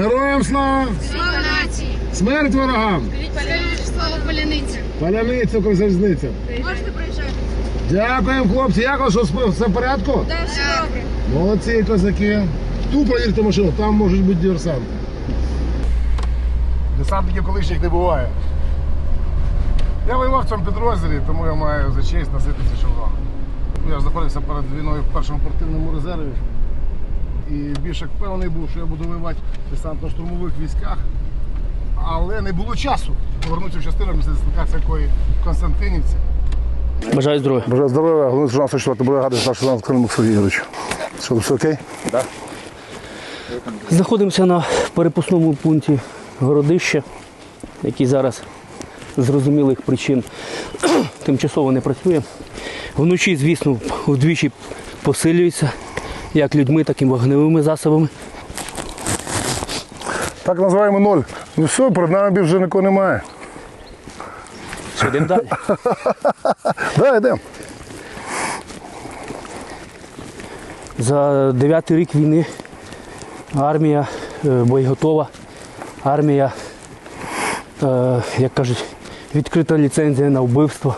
Героям слава! Слава нації! Смерть ворогам! Скажіть слава поляниця! Паляниця, Укрзалізниця. Можете приїжджати? Дякуємо, хлопці. Як вас що, все в порядку? Да, все добре. Молодці, козаки. Ту провірте машину, там можуть бути диверсанти. Десантників колишніх не буває. Я воював в цьому підрозділі, тому я маю за честь носити ці шеврони. Я знаходився перед війною в першому оперативному резерві. І більше впевнений був, що я буду воювати в десантно-штурмових військах. Але не було часу повернутися в частину після дислокації якої в Константинівці. Бажаю здоров'я. Бажаю здоров'я, головний сержант 44 бригади, старший сержант Кримик Сергій Ігорович. Що, все окей? Знаходимося на перепускному пункті Городище, який зараз з зрозумілих причин тимчасово не працює. Вночі, звісно, вдвічі посилюється як людьми, так і вогневими засобами. Так називаємо ноль. Ну все, перед нами більше нікого немає. Що, йдемо далі? Да, йдемо. За дев'ятий рік війни армія е, боєготова, армія, е, як кажуть, відкрита ліцензія на вбивство.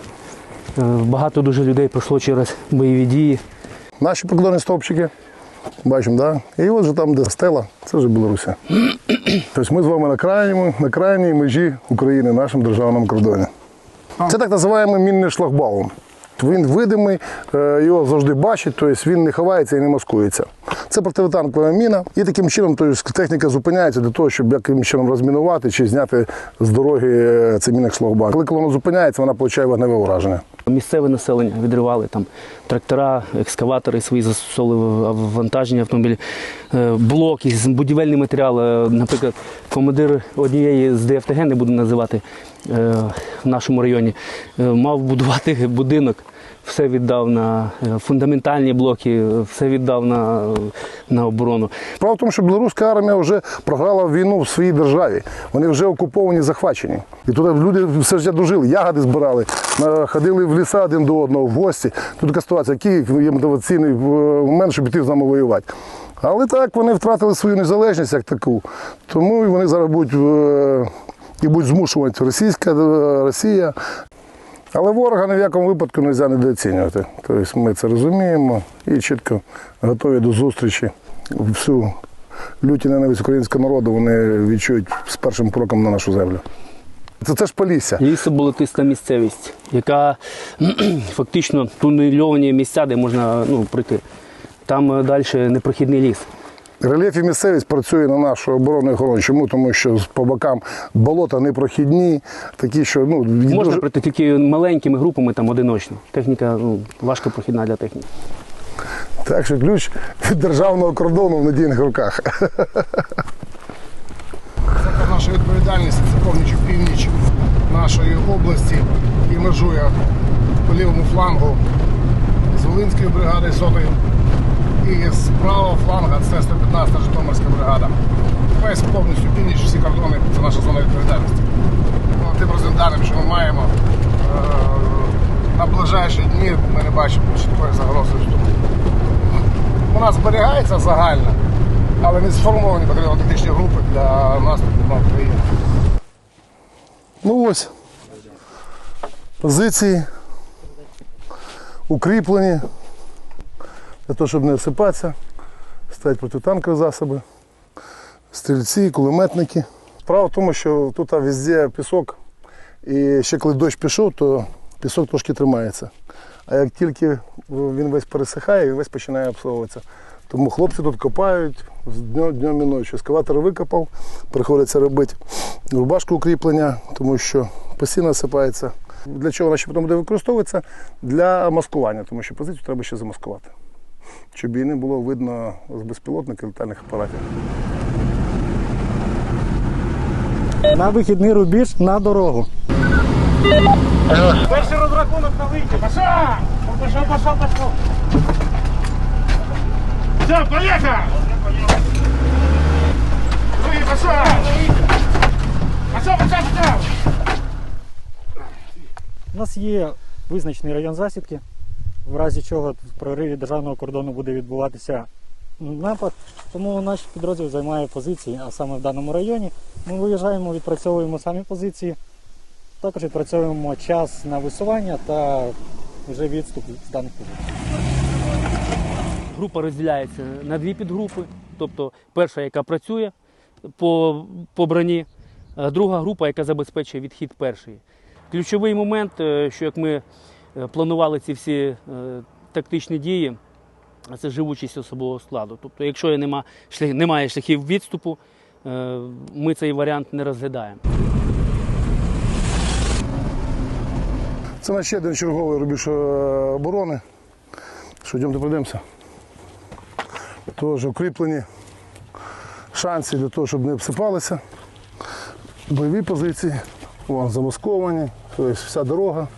Е, Багато дуже людей пройшло через бойові дії. Наші прикордонні стовпчики. Бачимо, да? І от же там, де стела, це вже Білорусі. Тобто ми з вами на крайньому, на крайній межі України, нашому державному кордоні. Це так називаємо мінний шлагбаум. Він видимий, е, його завжди бачать, тобто він не ховається і не маскується. Це противотанкова міна, і таким чином тобто, техніка зупиняється для того, щоб якимось чином розмінувати чи зняти з дороги е, цей мінний шлагбаум. Коли колона зупиняється, вона отримує вогневе ураження. Місцеве населення відривали там трактора, екскаватори свої застосовували вантажні автомобілі, е, блоки, будівельний матеріал. Наприклад, командир однієї з ДФТГ, не буду називати е, в нашому районі, е, мав будувати будинок. Все віддав на е, фундаментальні блоки, е, все віддав на, на оборону. Справа в тому, що білоруська армія вже програла війну в своїй державі. Вони вже окуповані, захвачені. І туди люди все життя дружили, ягоди збирали, ходили в ліса один до одного, в гості. Тут така ситуація, який є мотиваційний е, момент, щоб піти з нами воювати. Але так вони втратили свою незалежність як таку. Тому вони зараз будуть і будуть змушувати російська Росія. Але ворога ні в якому випадку не можна недооцінювати. Тобто ми це розуміємо і чітко готові до зустрічі. Всю люті ненависть українського народу вони відчують з першим кроком на нашу землю. Це, це ж Полісся. Лісоболотиста місцевість, яка фактично тунельовані місця, де можна ну, пройти. Там далі непрохідний ліс. Рельєф і місцевість працює на нашу оборонну охорону. Чому? Тому що по бокам болота непрохідні, такі, що ну, Можна дуже- пройти тільки маленькими групами, там одиночно. Техніка ну, важко прохідна для техніки. Так що ключ від державного кордону в надійних руках. Це наша відповідальність це повністю північ нашої області і межує по лівому флангу з Волинською бригадою сотою і з правого фланга це 115 Житомирська бригада. Весь повністю північ, всі кордони це наша зона відповідальності. Ну, Тим розвідданим, що ми маємо е, на ближайші дні ми не бачимо чіткої загрози. Вона зберігається загальна, але не сформовані патріотичні групи для наступу на Україну. Ну ось. Позиції укріплені для того, щоб не осипатися, стоять протитанкові засоби, стрільці, кулеметники. Справа в тому, що тут везде пісок, і ще коли дощ пішов, то пісок трошки тримається. А як тільки він весь пересихає, він весь починає обсовуватися. Тому хлопці тут копають з днем, днем і ночі. Ескаватор викопав, приходиться робити рубашку укріплення, тому що постійно осипається. Для чого вона ще потім буде використовуватися? Для маскування, тому що позицію треба ще замаскувати. Щоб її не було видно з безпілотних і летальних апаратів. На вихідний рубіж на дорогу. Перший розрахунок на вихід. Пошел! Пошел, пошел, пошел. Все, поехал! Вы, пошел! Пошел, пошел, пошел! У нас є визначений район засідки, в разі чого в прориві державного кордону буде відбуватися напад. Тому наш підрозділ займає позиції, а саме в даному районі. Ми виїжджаємо, відпрацьовуємо самі позиції. Також відпрацьовуємо час на висування та вже відступ з даних позицій. Група розділяється на дві підгрупи. Тобто перша, яка працює по, по броні, друга група, яка забезпечує відхід першої. Ключовий момент, е, що як ми планували ці всі е, тактичні дії, це живучість особового складу. Тобто, якщо нема, немає шляхів відступу, е, ми цей варіант не розглядаємо. Це наш ще один черговий рубіж е, оборони. Що, йдемо пройдемося. Теж укріплені шанси для того, щоб не обсипалися. Бойові позиції, вон замасковані, тобто вся дорога,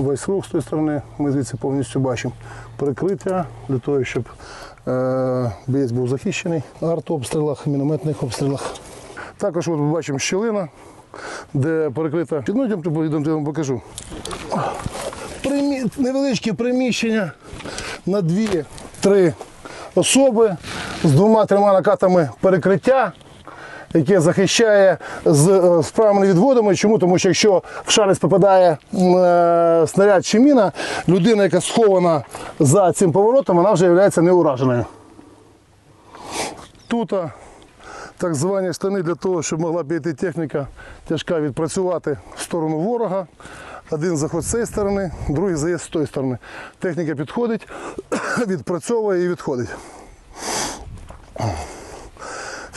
весь рух з тої сторони, ми звідси повністю бачимо перекриття для того, щоб е, боєць був захищений артобстрілах, мінометних обстрілах. Також от ми бачимо щілина, де перекрита. Ну, йдемо, йдемо, я вам покажу. Примі... невеличке приміщення на дві-три особи з двома-трьома накатами перекриття, яке захищає з е, справними відводами. Чому? Тому що якщо в шанець попадає е, снаряд чи міна, людина, яка схована за цим поворотом, вона вже є неураженою. Тут так звані штани для того, щоб могла піти техніка тяжка відпрацювати в сторону ворога. Один заход з цієї сторони, другий заїзд з тої сторони. Техніка підходить, відпрацьовує і відходить.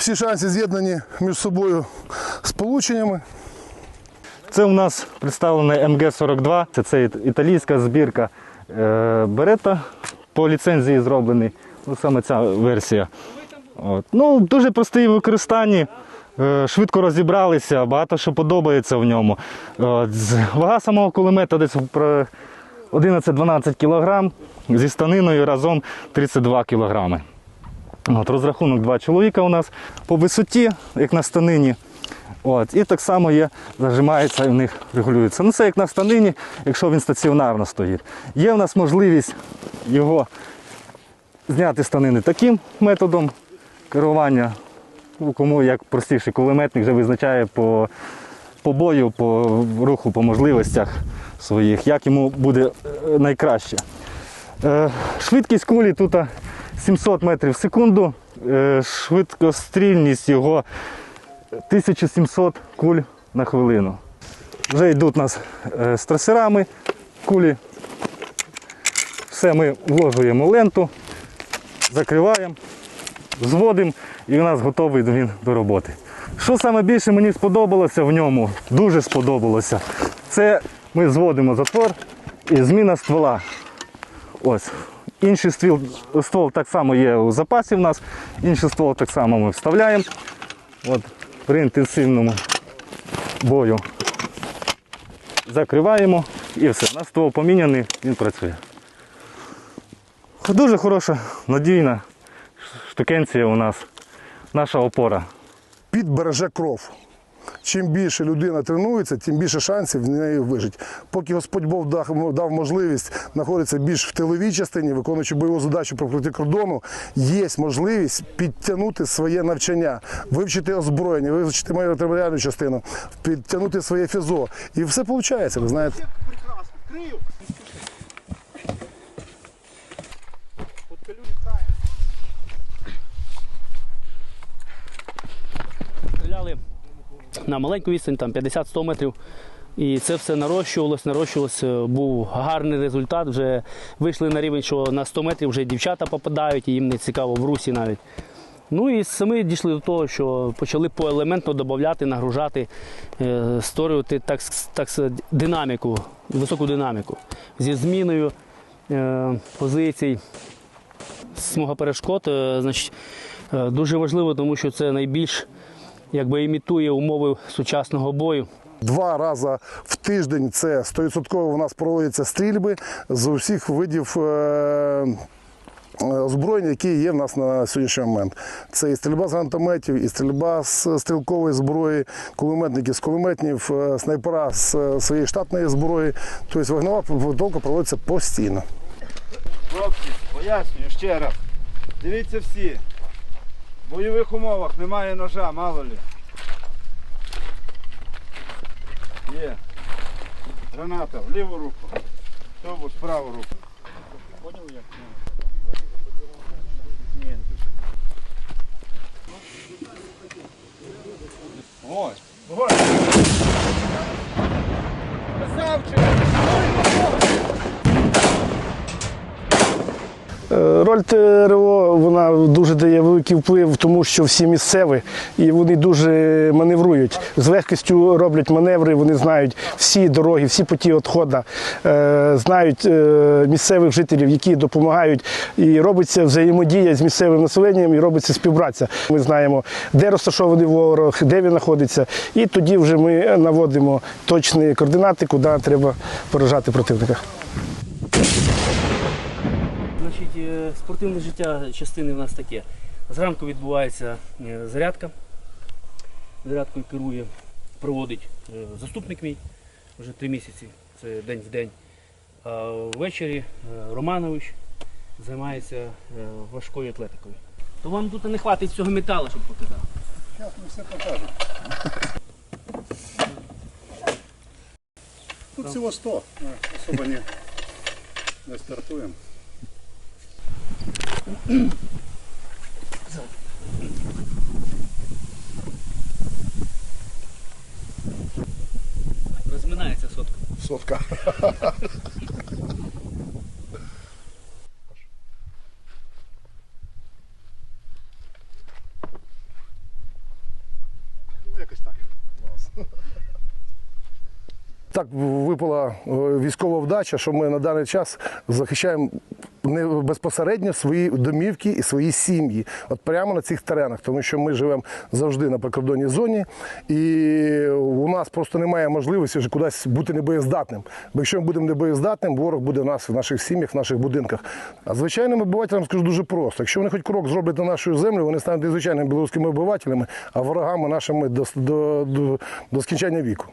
Всі шанси з'єднані між собою сполученнями. Це у нас представлений МГ-42, це, це італійська збірка е, Берета по ліцензії зроблений. Ну, саме ця версія. От. Ну, дуже простий в використанні. е, Швидко розібралися, багато що подобається в ньому. Вага самого кулемета десь про 11-12 кг, зі станиною разом 32 кг. От, розрахунок два чоловіка у нас по висоті, як на станині. От, і так само є, зажимається і в них регулюється. Ну це як на станині, якщо він стаціонарно стоїть. Є в нас можливість його зняти станини таким методом керування. Кому як простіший кулеметник вже визначає по, по бою, по руху, по можливостях своїх, як йому буде е, найкраще. Е, Швидкість кулі тут 700 метрів в секунду, е, швидкострільність його 1700 куль на хвилину. Вже йдуть у нас е, з трасерами кулі. Все ми вложуємо ленту, закриваємо, зводимо і у нас готовий він до роботи. Що саме більше мені сподобалося в ньому, дуже сподобалося, це ми зводимо затвор і зміна ствола. Ось. Інший ствол, ствол так само є у запасі в нас, інший ствол так само ми вставляємо. От, при інтенсивному бою закриваємо і все. У нас ствол поміняний, він працює. Дуже хороша, надійна штукенція у нас, наша опора. Підбереже кров. Чим більше людина тренується, тим більше шансів в неї вижити. Поки Господь Бог дав, можливість знаходитися більш в тиловій частині, виконуючи бойову задачу проти кордону, є можливість підтягнути своє навчання, вивчити озброєння, вивчити матеріальну частину, підтягнути своє фізо. І все виходить, ви знаєте. Стріляли на маленьку відстань, там 50-100 метрів. І це все нарощувалось, нарощувалось. Е, Був гарний результат. Вже вийшли на рівень, що на 100 метрів вже дівчата попадають, і їм не цікаво в русі навіть. Ну і самі дійшли до того, що почали поелементно додати, нагружати, е, створювати так, так динаміку, високу динаміку зі зміною е, позицій. Смуга перешкод значить, дуже важливо, тому що це найбільш якби імітує умови сучасного бою. Два рази в тиждень це 100% у нас проводяться стрільби з усіх видів. е, Озброєння, які є в нас на сьогоднішній момент. Це і стрільба з гранатометів, і стрільба з стрілкової зброї, кулеметники з кулеметів, е, снайпера з е, своєї штатної зброї. Тобто вогнева підготовка проводиться постійно. Хлопці, пояснюю ще раз. Дивіться всі. В бойових умовах немає ножа, мало лі. Є. Граната в ліву руку, тобу в праву руку. Поняв як? Ні. Ось. Ось. Красавчик! Е, Роль ТРО вона дуже дає великий вплив, тому що всі місцеві і вони дуже маневрують. З легкістю роблять маневри, вони знають всі дороги, всі путі відходу, е, знають е, місцевих жителів, які допомагають. І робиться взаємодія з місцевим населенням і робиться співпраця. Ми знаємо, де розташований ворог, де він знаходиться. І тоді вже ми наводимо точні координати, куди треба поражати противника. Значить, е, спортивне життя частини в нас таке. Зранку відбувається е, зарядка. Зарядкою керує, проводить е, заступник мій вже три місяці, це день в день. А ввечері Романович займається важкою атлетикою. То вам тут не хватить цього металу, щоб показати. Зараз ми все покажемо. Тут всього 100, ми особо не, не стартуємо. Розминається сотка. Сотка. Ну, якось так. Так випала е, військова вдача, що ми на даний час захищаємо не безпосередньо свої домівки і свої сім'ї, от прямо на цих теренах, тому що ми живемо завжди на прикордонній зоні, і у нас просто немає можливості вже кудись бути небоєздатним. Бо якщо ми будемо небоєздатним, ворог буде в нас в наших сім'ях, в наших будинках. А звичайним обивателям скажу дуже просто: якщо вони хоч крок зроблять на нашу землю, вони стануть звичайними білоруськими обивателями, а ворогами нашими до, до, до, до скінчання віку.